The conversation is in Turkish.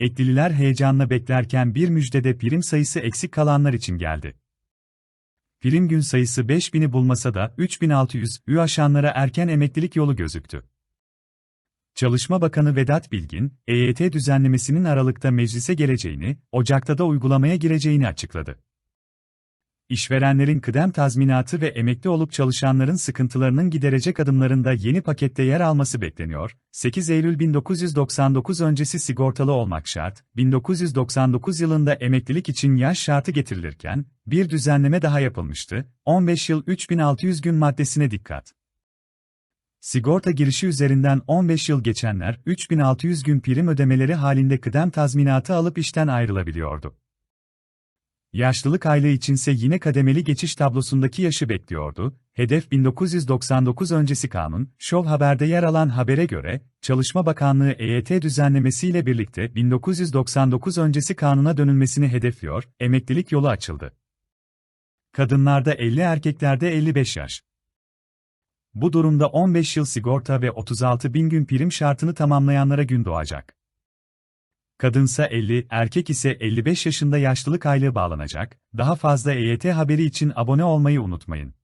eklililer heyecanla beklerken bir müjdede prim sayısı eksik kalanlar için geldi. Prim gün sayısı 5000'i bulmasa da 3600'ü aşanlara erken emeklilik yolu gözüktü. Çalışma Bakanı Vedat Bilgin, EYT düzenlemesinin Aralık'ta meclise geleceğini, Ocak'ta da uygulamaya gireceğini açıkladı. İşverenlerin kıdem tazminatı ve emekli olup çalışanların sıkıntılarının giderecek adımlarında yeni pakette yer alması bekleniyor. 8 Eylül 1999 öncesi sigortalı olmak şart. 1999 yılında emeklilik için yaş şartı getirilirken bir düzenleme daha yapılmıştı. 15 yıl 3600 gün maddesine dikkat. Sigorta girişi üzerinden 15 yıl geçenler 3600 gün prim ödemeleri halinde kıdem tazminatı alıp işten ayrılabiliyordu. Yaşlılık aylığı içinse yine kademeli geçiş tablosundaki yaşı bekliyordu. Hedef 1999 öncesi kanun, Şov Haber'de yer alan habere göre, Çalışma Bakanlığı EYT düzenlemesiyle birlikte 1999 öncesi kanuna dönülmesini hedefliyor, emeklilik yolu açıldı. Kadınlarda 50 erkeklerde 55 yaş. Bu durumda 15 yıl sigorta ve 36 bin gün prim şartını tamamlayanlara gün doğacak. Kadınsa 50, erkek ise 55 yaşında yaşlılık aylığı bağlanacak. Daha fazla EYT haberi için abone olmayı unutmayın.